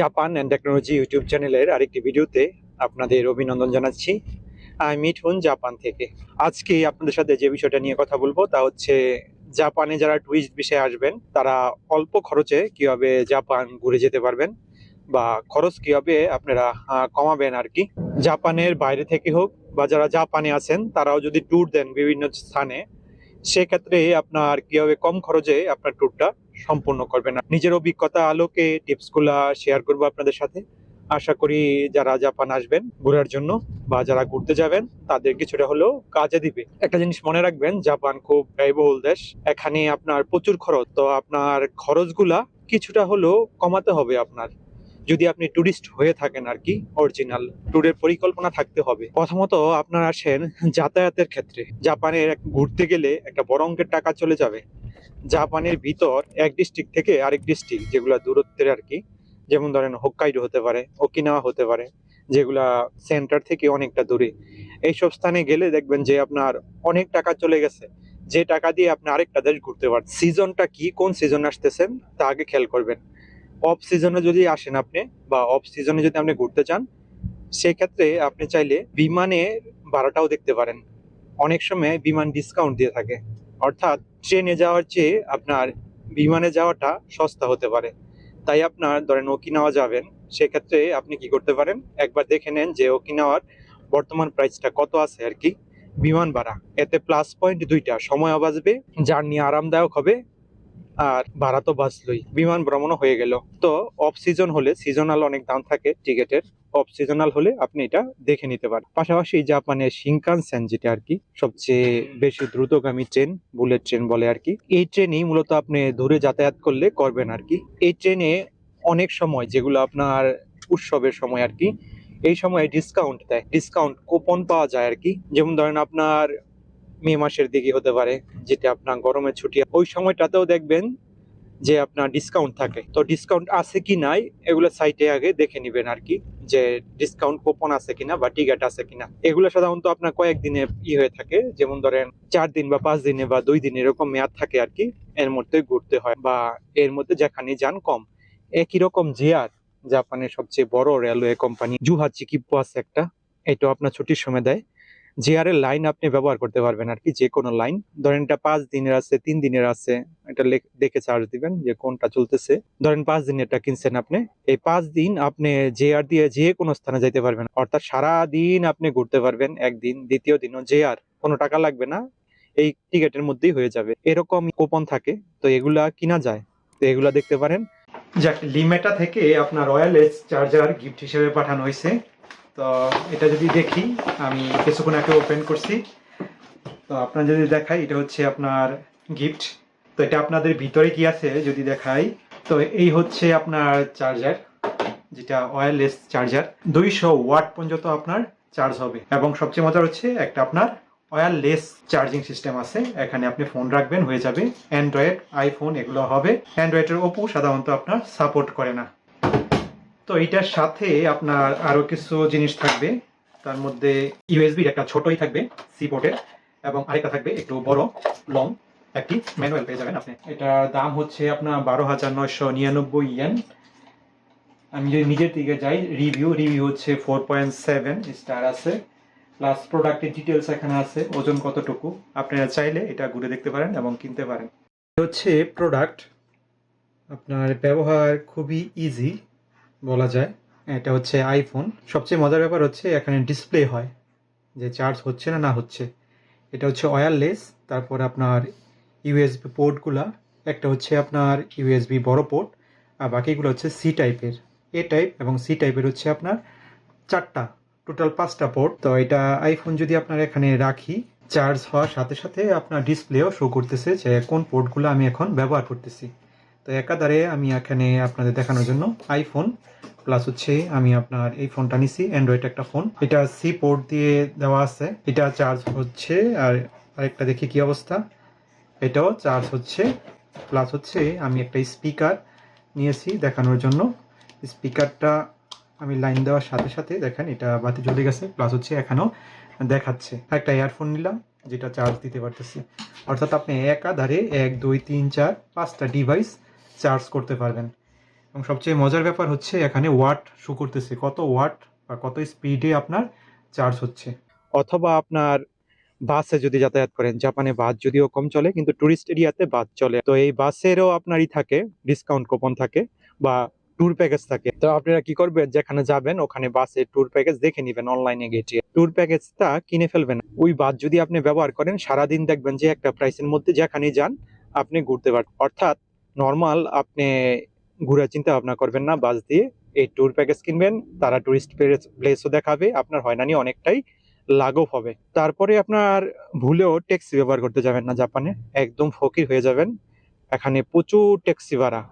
Japan and technology YouTube চ্যানেলের আরেকটি ভিডিওতে আপনাদের অভিনন্দন জানাচ্ছি। আমি মিঠুন জাপান থেকে। আজকে আপনাদের সাথে যে বিষয়টা নিয়ে কথা বলব তা হচ্ছে জাপানে যারা টুরিস্ট বিষয়ে আসবেন, তারা অল্প খরচে কীভাবে জাপান ঘুরে যেতে পারবেন বা খরচ কীভাবে আপনারা কমাবেন আর কি। জাপানের বাইরে থেকে হোক বা যারা জাপানে আছেন, তারাও যদি ট্যুর দেন বিভিন্ন স্থানে, সেক্ষেত্রে আপনার কীভাবে কম খরচে আপনার ট্যুরটা সম্পূর্ণ করবেন নিজের অভিজ্ঞতা আলোকে টিপসগুলা শেয়ার করব আপনাদের সাথে। আশা করি যারা জাপান আসবেন ঘোরার জন্য বা যারা ঘুরতে যাবেন, তাদের কিছুটা হলেও কাজে দিবে। একটা জিনিস মনে রাখবেন, জাপান খুব ব্যয়বহুল দেশ। এখানে আপনার প্রচুর খরচ। তো আপনার খরচগুলা কিছুটা হলেও কমাতে হবে আপনার। যদি আপনি ট্যুরিস্ট হয়ে থাকেন আর কি অরিজিনাল ট্যুরের পরিকল্পনা থাকতে হবে। প্রথমত আপনারা আসেন যাতায়াতের ক্ষেত্রে। জাপানের ঘুরতে গেলে একটা বড় অঙ্কের টাকা চলে যাবে। জাপানের ভিতর এক ডিস্ট্রিক্ট থেকে আরেক ডিস্ট্রিক্ট যেগুলো দূরত্বের আর কি যেমন ধরেন হোক্কাইডো হতে পারে ওকিনাওয়া হতে পারে, যেগুলা সেন্টার থেকে অনেকটা দূরে। এইসব স্থানে গেলে দেখবেন যে আপনার অনেক টাকা চলে গেছে। যে টাকা দিয়ে আপনি আরেকটা দেশ ঘুরতে পারেন সিজনটা কি, কোন সিজন আসতেছেন, তা আগে খেয়াল করবেন। অফ সিজনে যদি আসেন আপনি বা অফ সিজনে যদি আপনি ঘুরতে চান, সেক্ষেত্রে আপনি চাইলে বিমানের ভাড়াটাও দেখতে পারেন। অনেক সময় বিমান ডিসকাউন্ট দিয়ে থাকে। অর্থাৎ ট্রেনে যাওয়ার চেয়ে আপনার বিমানে যাওয়াটা সস্তা হতে পারে। তাই আপনার ধরেন ওকিনাওয়া যাবেন, সেক্ষেত্রে আপনি কি করতে পারেন? একবার দেখে নেন যে ওকিনাওয়ার বর্তমান প্রাইসটা কত আছে আর কি। বিমান ভাড়া, এতে প্লাস পয়েন্ট দুইটা, সময়ও বাঁচবে, জার্নি আরামদায়ক হবে, আর ভাড়া তো বাঁচলই। বিমান ভ্রমণও হয়ে গেল। তো অফ সিজন হলে সিজনাল অনেক দাম থাকে টিকেটের। অফ সিজনাল হলে আপনি এটা দেখে নিতে পারেন। পাশাপাশি জাপানের শিনকানসেন যেটা আর কি সবচেয়ে বেশি দ্রুতগামী ট্রেন বুলেট ট্রেন বলে আর কি। এই ট্রেনই মূলত আপনি দূরে যাতায়াত করলে করবেন আর কি। এই ট্রেনে অনেক সময় যেগুলো আপনার উৎসবের সময় আর কি এই সময় ডিসকাউন্ট দেয়। ডিসকাউন্ট কুপন পাওয়া যায় আর কি। যেমন ধরেন আপনার মে মাসের দিকে হতে পারে যেটা আপনার গরমের ছুটি ওই সময়টাতেও দেখবেন যে আপনার ডিসকাউন্ট থাকে। তো ডিসকাউন্ট আছে কি নাই, এগুলো সাইটে আগে দেখে নেবেন আর কি, যে ডিসকাউন্ট কুপন আছে কিনা বা টিকিট আছে কিনা। এগুলো সাধারণত আপনার কয়েকদিনে ই হয়ে থাকে, যেমন ধরেন চার দিন বা পাঁচ দিনে বা দুই দিন এরকম মেয়াদ থাকে আর কি, এর মধ্যে ঘুরতে হয় বা এর মধ্যে যেখানে যান কম। একই রকম জিয়ার, জাপানের সবচেয়ে বড় রেলওয়ে কোম্পানি জুহাচি কিপ্পো আছে একটা এটা আপনার ছুটির সময় দেয়। জেআর এর লাইন আপনি ব্যবহার করতে পারবেন আর কি যে কোনো লাইন ধরেন এটা পাঁচ দিনের আছে, তিন দিনের আছে, এটা দেখে চার্জ দিবেন যে কোনটা চলতেছে। ধরেন পাঁচ দিনেরটা কিনছেন আপনি, এই পাঁচ দিন আপনি জেআর দিয়ে যে কোনো স্থানে যাইতে পারবেন। অর্থাৎ সারা দিন আপনি ঘুরতে পারবেন, একদিন, দ্বিতীয় দিনও জেআর কোনো টাকা লাগবে না, এই টিকেটের মধ্যেই হয়ে যাবে। এরকম কুপন থাকে, তো এগুলা কিনা যায়। তো এগুলা দেখতে পারেন। যাক লিমেটা থেকে আপনার ওয়্যারলেস চার্জার গিফট হিসেবে পাঠানো হয়েছে। তো এটা যদি দেখি, আমি কিছুক্ষণ আগে ওপেন করছি। তো আপনার যদি দেখাই, এটা হচ্ছে আপনার গিফট তো এটা আপনাদের ভিতরে কি আছে যদি দেখাই? তো এই হচ্ছে আপনার চার্জার যেটা ওয়্যারলেস চার্জার দুইশো ওয়াট পর্যন্ত আপনার চার্জ হবে। এবং সবচেয়ে মজার হচ্ছে, একটা আপনার ওয়্যারলেস চার্জিং সিস্টেম আছে। এখানে আপনি ফোন রাখবেন, হয়ে যাবে। অ্যান্ড্রয়েড আইফোন এগুলো হবে। অ্যান্ড্রয়েডের ওপো সাধারণত আপনার সাপোর্ট করে না। তো এটার সাথে আপনার আরও কিছু জিনিস থাকবে। তার মধ্যে ইউএসবির একটা ছোটই থাকবে সি পোর্টের এবং আরেকটা থাকবে একটু বড় লং একটি ম্যানুয়াল পেয়ে যাবেন আপনি। এটার দাম হচ্ছে আপনার বারো হাজার নয়শো নিরানব্বই ইয়েন আমি যদি নিজের দিকে যাই রিভিউ রিভিউ হচ্ছে ফোর পয়েন্ট সেভেন স্টার আছে। প্লাস প্রোডাক্টের ডিটেলস এখানে আছে, ওজন কতটুকু। আপনারা চাইলে এটা ঘুরে দেখতে পারেন এবং কিনতে পারেন। হচ্ছে প্রোডাক্ট আপনার ব্যবহার খুবই ইজি বলা যায়। এটা হচ্ছে আইফোন সবচেয়ে মজার ব্যাপার হচ্ছে এখানে ডিসপ্লে হয়, যে চার্জ হচ্ছে না না হচ্ছে। এটা হচ্ছে ওয়্যারলেস তারপর আপনার ইউএসবি পোর্টগুলা একটা হচ্ছে আপনার ইউএসবি বড় পোর্ট আর বাকিগুলো হচ্ছে সি টাইপের এ টাইপ এবং সি টাইপের হচ্ছে আপনার চারটা টোটাল পাঁচটা পোর্ট তো এটা আইফোন যদি আপনার এখানে রাখি চার্জ হওয়ার সাথে সাথে আপনার ডিসপ্লেও শো করতেছে যে কোন পোর্টগুলো আমি এখন ব্যবহার করতেছি। তো একাধারে আমি এখানে আপনাদের দেখানোর জন্য আইফোন প্লাস হচ্ছে আমি আপনার এই ফোনটা নিছি অ্যান্ড্রয়েড একটা ফোন এটা সি পোর্ট দিয়ে দেওয়া আছে। এটা চার্জ হচ্ছে, আর আরেকটা দেখি কি অবস্থা। এটাও চার্জ হচ্ছে প্লাস হচ্ছে আমি একটা স্পিকার নিয়েছি দেখানোর জন্য। স্পিকারটা আমি লাইন দেওয়ার সাথে সাথে দেখেন এটা বাতি জ্বলে গেছে প্লাস হচ্ছে এখানেও দেখাচ্ছে। একটা ইয়ারফোন নিলাম, যেটা চার্জ দিতে পারতেছি। অর্থাৎ আপনি একাধারে এক, দুই, তিন, চার, পাঁচটা ডিভাইস চার্জ করতে পারবেন। এবং সবচেয়ে মজার ব্যাপার হচ্ছে এখানে ওয়াট শো করতেছে। কত ওয়াট বা কত স্পিডে আপনার চার্জ হচ্ছে। অথবা আপনার বাসে যদি যাতায়াত করেন, জাপানে বাস যদিও কম চলে, কিন্তু টুরিস্ট এরিয়াতে বাস চলে। তো এই বাসেরও আপনারই থাকে, ডিসকাউন্ট কুপন থাকে বা ট্যুর প্যাকেজ থাকে। তো আপনারা কি করবেন, যেখানে যাবেন, ওখানে বাসে ট্যুর প্যাকেজ দেখে নেবেন অনলাইনে গেটে। ট্যুর প্যাকেজটা কিনে ফেলবেন। ওই বাস যদি আপনি ব্যবহার করেন, সারাদিন দেখবেন যে একটা প্রাইসের মধ্যে যেখানেই যান, আপনি ঘুরতে পারবেন। অর্থাৎ নর্মাল আপনি ঘুরে চিন্তা ভাবনা করবেন না, বাস দিয়ে এই ট্যুর প্যাকেজ কিনবেন, তারা টুরিস্ট প্লেসও দেখাবে, আপনার হয়রানি অনেকটাই লাঘব হবে। তারপরে আপনার ভুলেও ট্যাক্সি ব্যবহার করতে যাবেন না জাপানে, একদম ফকির হয়ে যাবেন। এখানে প্রচুর ট্যাক্সি ভাড়া।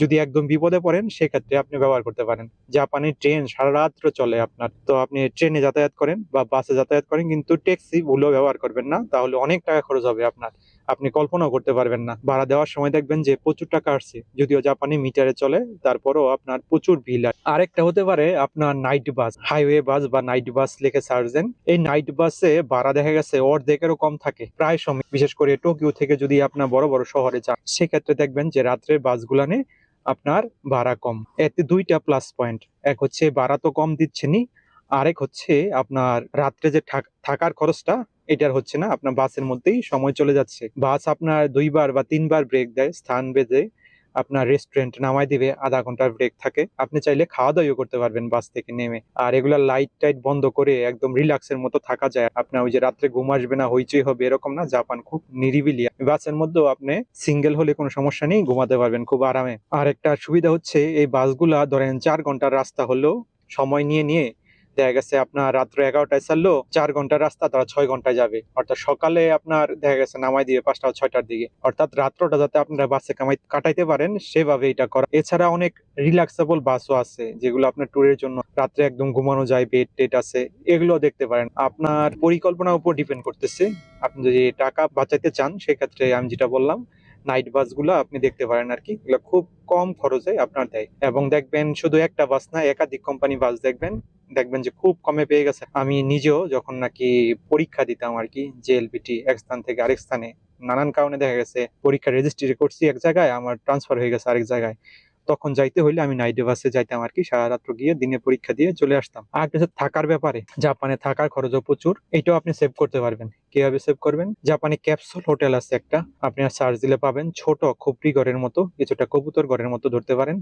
যদি একদম বিপদে পড়েন, সেক্ষেত্রে আপনি ব্যবহার করতে পারেন। জাপানে ট্রেন সারা রাত্র চলে আপনার। তো আপনি ট্রেনে যাতায়াত করেন বা বাসে যাতায়াত করেন, কিন্তু ট্যাক্সি ভুলেও ব্যবহার করবেন না, তাহলে অনেক টাকা খরচ হবে আপনার। আপনি কল্পনাও করতে পারবেন না। ভাড়া দেওয়ার সময় দেখবেন যে প্রচুর টাকা আসছে, যদিও জাপানি মিটারে চলে, তারপরও আপনার প্রচুর বিল আর আরেকটা হতে পারে আপনার নাইট বাস, হাইওয়ে বাস বা নাইট বাস লিখে সার্চ দেন। এই নাইট বাসে ভাড়া দেখা গেছে অর্ধেকেরও কম থাকে, প্রায় সময়। বিশেষ করে টোকিও থেকে যদি আপনার বড় বড় শহরে যান, সেক্ষেত্রে দেখবেন যে রাত্রের বাসগুলানে আপনার ভাড়া কম। এতে দুইটা প্লাস পয়েন্ট এক হচ্ছে ভাড়া তো কম দিচ্ছেনই, আরেক হচ্ছে আপনার রাত্রে যে থাক- থাকার খরচটা এটার হচ্ছে না, আপনার বাসের মধ্যেই সময় চলে যাচ্ছে। বাস আপনার দুইবার বা তিনবার ব্রেক দেয়, স্থান বেঁধে আপনার রেস্টুরেন্ট নামাই দিবে, আধা ঘণ্টার ব্রেক থাকে। আপনি চাইলে খাওয়া দাওয়াও করতে পারবেন বাস থেকে নেমে। আর এগুলা লাইট টাইট বন্ধ করে একদম রিল্যাক্সের মতো থাকা যায়। আপনার ওই যে রাত্রে ঘুম আসবে না, হইচই হবে, এরকম না, জাপান খুব নিরিবিলি। বাসের মধ্যেও আপনি সিঙ্গেল হলে কোনো সমস্যা নেই, ঘুমাতে পারবেন খুব আরামে। আর একটা সুবিধা হচ্ছে, এই বাসগুলা ধরেন চার ঘণ্টার রাস্তা হলেও সময় নিয়ে নিয়ে দেখা গেছে আপনার রাত্র এগারোটায় ছাড়লো, চার ঘণ্টার রাস্তা, তারা ছয় ঘন্টায় যাবে। অর্থাৎ সকালে আপনার দেখা গেছে নামাই দিয়ে পাঁচটা ছয়টার দিকে। অর্থাৎ রাত্রটা যাতে আপনারা বাসে কামাই কাটাইতে পারেন, সেভাবে এটা করা। এছাড়া অনেক রিল্যাক্সেবল বাসও আছে, যেগুলো আপনার ট্যুরের জন্য রাত্রে একদম ঘুমানো যায় বেড টেট আছে এগুলো দেখতে পারেন। আপনার পরিকল্পনার উপর ডিপেন্ড করতেছে। আপনি যদি টাকা বাঁচাইতে চান, সেক্ষেত্রে আমি যেটা বললাম নাইট বাসগুলো আপনি দেখতে পারেন আর কি। এগুলো খুব কম খরচে আপনার দেয়। এবং দেখবেন শুধু একটা বাস না, একাধিক কোম্পানি বাস দেখবেন। দেখবেন যে খুব কমে পেয়ে গেছে। আমি নিজেও যখন নাকি পরীক্ষা দিতাম আর কি জেএলপিটি এক স্থান থেকে আরেক স্থানে, নানান কারণে দেখা গেছে পরীক্ষা রেজিস্ট্রি করছি এক জায়গায়, আমার ট্রান্সফার হয়ে গেছে আরেক জায়গায়। তখন যাইতে হইলে আমি নাইট বাসে যাইতাম আর কি, সারা রাত্র গিয়ে দিনে পরীক্ষা দিয়ে চলে আসতাম। আর কিছু থাকার ব্যাপারে, জাপানে থাকার খরচও প্রচুর, এটাও আপনি সেভ করতে পারবেন। কীভাবে সেভ করবেন? জাপানে ক্যাপসুল হোটেল আছে একটা, আপনি আর সার্চ দিলে পাবেন ছোট খুপড়ি ঘরের মতো, কিছুটা কবুতর ঘরের মতো ধরতে পারেন।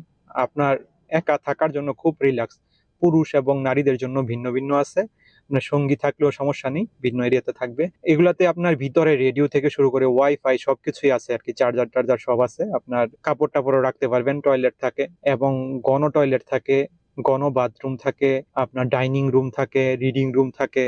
আপনার একা থাকার জন্য খুব রিল্যাক্স পুরুষ এবং নারীদের জন্য ভিন্ন ভিন্ন আছে। আপনার সঙ্গী থাকলেও সমস্যা নেই, ভিন্ন এরিয়াতে থাকবে। এগুলাতে আপনার ভিতরে রেডিও থেকে শুরু করে ওয়াইফাই সবকিছুই আছে আর কি চার্জার টার্জার সব আছে। আপনার কাপড় টাপড়ও রাখতে পারবেন টয়লেট থাকে এবং গণ টয়লেট থাকে, গণ বাথরুম থাকে, আপনার ডাইনিং রুম থাকে রিডিং রুম থাকে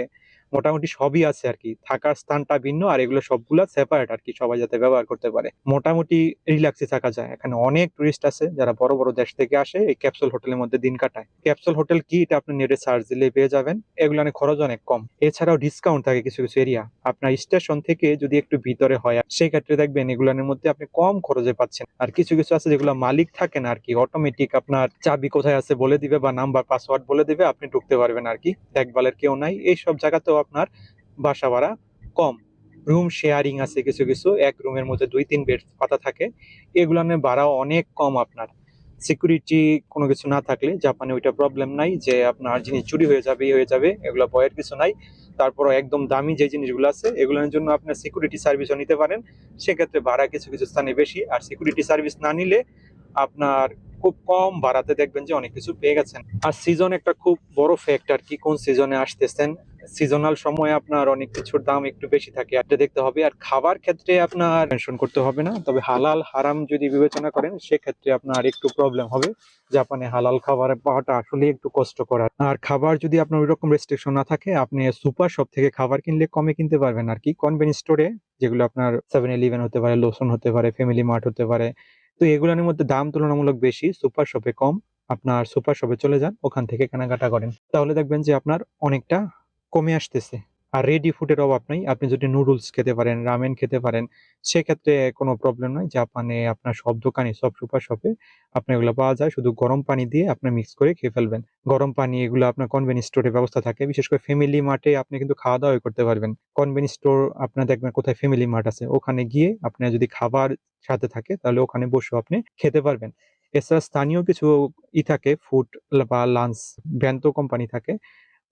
মোটামুটি সবই আছে আর কি। থাকার স্থানটা ভিন্ন আর এগুলো সবগুলা সেপারেট আর কি, সবাই যাতে ব্যবহার করতে পারে। মোটামুটি রিল্যাক্সে থাকা যায়। এখানে অনেক টুরিস্ট আছে যারা বড় বড় দেশ থেকে আসে এই ক্যাপসুল হোটেলের মধ্যে দিন কাটায়। ক্যাপসুল হোটেল কি এটা আপনি নেটে সার্চ দিলে পেয়ে যাবেন। এগুলো অনেক খরচ অনেক কম। এছাড়াও ডিসকাউন্ট থাকে কিছু কিছু এরিয়া আপনার স্টেশন থেকে যদি একটু ভিতরে হয়, সেই ক্ষেত্রে দেখবেন এগুলোর মধ্যে আপনি কম খরচে পাচ্ছেন। আর কিছু কিছু আছে যেগুলো মালিক থাকে না আর কি অটোমেটিক আপনার চাবি কোথায় আছে বলে দিবে বা নাম্বার পাসওয়ার্ড বলে দিবে, আপনি ঢুকতে পারবেন আর কি। দেখভালের কেউ নাই। এইসব জায়গাতেও আপনার বাসা ভাড়া কম। রুম শেয়ারিং আছে কিছু কিছু। এক রুমের মধ্যে দুই, তিন বেড পাতা থাকে। এগুলোর ভাড়াও অনেক কম আপনার। সিকিউরিটি কোনো কিছু না থাকলে জাপানে ওইটা প্রবলেম নাই যে আপনার জিনিস চুরি হয়ে যাবে হয়ে যাবে, এগুলো ভয়ের কিছু নাই। তারপর একদম দামি যে জিনিসগুলো আছে এগুলোর জন্য আপনার সিকিউরিটি সার্ভিসও নিতে পারেন। সেক্ষেত্রে ভাড়া কিছু কিছু স্থানে বেশি। আর সিকিউরিটি সার্ভিস না নিলে আপনার খুব কম ভাড়াতে দেখবেন যে অনেক কিছু পেয়ে গেছেন। আর সিজন একটা খুব বড় ফ্যাক্টর কি? কোন সিজনে আসতেছেন? সিজনাল সময় আপনার অনেক কিছুর দাম একটু বেশি থাকে এটা দেখতে হবে। আর খাবার ক্ষেত্রে আপনার মেনশন করতে হবে না, তবে হালাল হারাম যদি বিবেচনা করেন, সেক্ষেত্রে আপনার একটু প্রবলেম হবে। জাপানে হালাল খাবার পাওয়াটা আসলে একটু কষ্ট করার আর খাবার যদি আপনার ওই রকম রেস্ট্রিকশন না থাকে, আপনি সুপার শপ থেকে খাবার কিনলে কমে কিনতে পারবেন। আর কি কনভেনিয়েন্স স্টোরে যেগুলো আপনার সেভেন ইলেভেন হতে পারে লোসন হতে পারে ফ্যামিলি মার্ট হতে পারে, তো এগুলোর মধ্যে দাম তুলনামূলক বেশি, সুপার শপে কম। আপনার সুপার শপে চলে যান, ওখান থেকে কেনাকাটা করেন। তাহলে দেখবেন যে আপনার অনেকটা কমে আসতেছে। আর রেডি ফুডের অভাব নাই। আপনি যদি নুডলস খেতে পারেন রামেন খেতে পারেন, সেক্ষেত্রে কোনো প্রবলেম নয় জাপানে আপনার সব দোকানে, সব সুপার শপে আপনার এগুলো পাওয়া যায়। শুধু গরম পানি দিয়ে আপনি মিক্স করে খেয়ে ফেলবেন। গরম পানি এগুলো আপনার কনভেনিয়েন্স স্টোরের ব্যবস্থা থাকে। বিশেষ করে ফ্যামিলি মার্টে আপনি কিন্তু খাওয়া দাওয়া করতে পারবেন। কনভেনিয়েন্স স্টোর আপনার দেখবেন কোথায় ফ্যামিলি মার্ট আছে? ওখানে গিয়ে আপনার যদি খাবার সাথে থাকে, তাহলে ওখানে বসেও আপনি খেতে পারবেন। এছাড়া স্থানীয় কিছু ই থাকে ফুড বা লাঞ্চ ব্যান্ত কোম্পানি থাকে।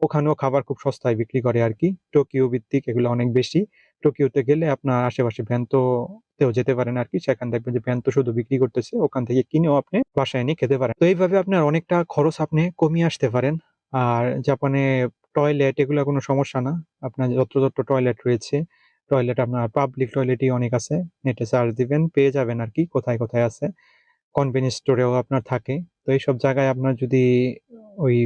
ওখানেও খাবার খুব সস্তায় বিক্রি করে আর কি। টোকিও ভিত্তিক এগুলো অনেক বেশি। টোকিওতে গেলে আপনার আশেপাশে ভ্যান্ততেও যেতে পারেন আর কি। সেখানে দেখবেন যে ভ্যান্ত শুধু বিক্রি করতেছে, ওখান থেকে কিনেও আপনি বাসায় নিয়ে খেতে পারেন। তো এইভাবে আপনার অনেকটা খরচ আপনি কমিয়ে আসতে পারেন। আর জাপানে টয়লেট এগুলো কোনো সমস্যা না। আপনার যত্র যত্র টয়লেট রয়েছে। টয়লেট আপনার পাবলিক টয়লেটই অনেক আছে। নেটে চার্জ দিবেন, পেয়ে যাবেন আর কি, কোথায় কোথায় আছে। কনভেনিয়েন্স স্টোরেও আপনার থাকে। তো এইসব জায়গায় আপনার যদি ওই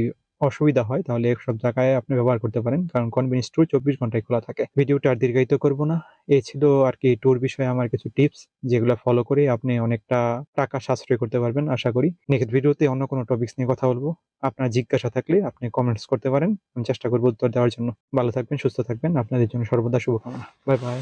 অসুবিধা হয়, তাহলে এইসব জায়গায় আপনি ব্যবহার করতে পারেন। কারণ কনভেনিয়েন্স স্টোর চব্বিশ ঘন্টায় খোলা থাকে। ভিডিওটা আর দীর্ঘায়িত করব না। এই ছিল আর কি ট্যুর বিষয়ে আমার কিছু টিপস যেগুলো ফলো করে আপনি অনেকটা টাকা সাশ্রয় করতে পারবেন, আশা করি। নেক্সট ভিডিওতে অন্য কোনো টপিকস নিয়ে কথা বলব। আপনার জিজ্ঞাসা থাকলে আপনি কমেন্টস করতে পারেন। আমি চেষ্টা করব উত্তর দেওয়ার জন্য। ভালো থাকবেন, সুস্থ থাকবেন। আপনাদের জন্য সর্বদা শুভকামনা। Bye bye